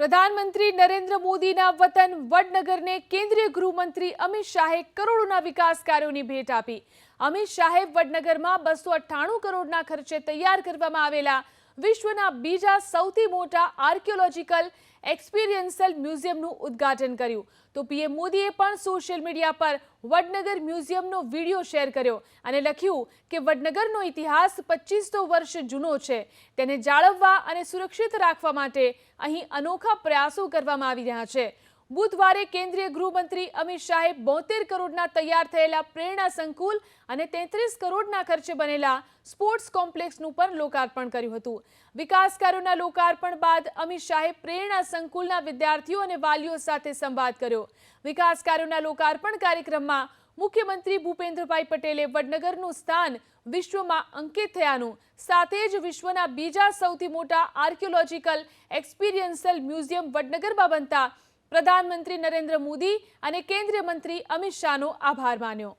પ્રધાનમંત્રી નરેન્દ્ર મોદીના વતન વડનગરને કેન્દ્રીય ગૃહમંત્રી અમિત શાહે કરોડોના વિકાસ કાર્યોની ભેટ આપી. અમિત શાહે વડનગરમાં બસો અઠ્ઠાણું કરોડના ખર્ચે તૈયાર કરવામાં આવેલા વિશ્વના બીજા સૌથી મોટા આર્કિયોલોજીકલ એક્સપિરિયન્સલ મ્યુઝિયમનું ઉદ્ઘાટન કર્યું. તો પીએમ મોદીએ પણ સોશિયલ મીડિયા પર વડનગર મ્યુઝિયમનો વીડિયો શેર કર્યો અને લખ્યું કે વડનગરનો ઇતિહાસ પચીસો વર્ષ જૂનો છે. તેને જાળવવા અને સુરક્ષિત રાખવા માટે અહીં અનોખા પ્રયાસો કરવામાં આવી રહ્યા છે. બુધવારે કેન્દ્રીય ગૃહમંત્રી અમિત શાહે બોતેર કરોડના તૈયાર થયેલા પ્રેરણા સંકુલ અને તેત્રીસ કરોડના ખર્ચે બનેલા સ્પોર્ટ્સ કોમ્પ્લેક્સનું પણ લોકાર્પણ કર્યું હતું. વિકાસ કાર્યોના લોકાર્પણ બાદ અમિત શાહે પ્રેરણા સંકુલના વિદ્યાર્થીઓ અને વાલીઓ સાથે સંવાદ કર્યો. વિકાસ કાર્યોના લોકાર્પણ કાર્યક્રમમાં મુખ્યમંત્રી ભૂપેન્દ્રભાઈ પટેલે વડનગરનું સ્થાન વિશ્વમાં અંકિત થયાનું, સાથે જ વિશ્વના બીજા સૌથી મોટા આર્કિયોલોજીકલ એક્સપિરિયન્સલ મ્યુઝિયમ વડનગરમાં બનતા પ્રધાનમંત્રી નરેન્દ્ર મોદી અને કેન્દ્રીય મંત્રી અમિત શાહનો આભાર માન્યો.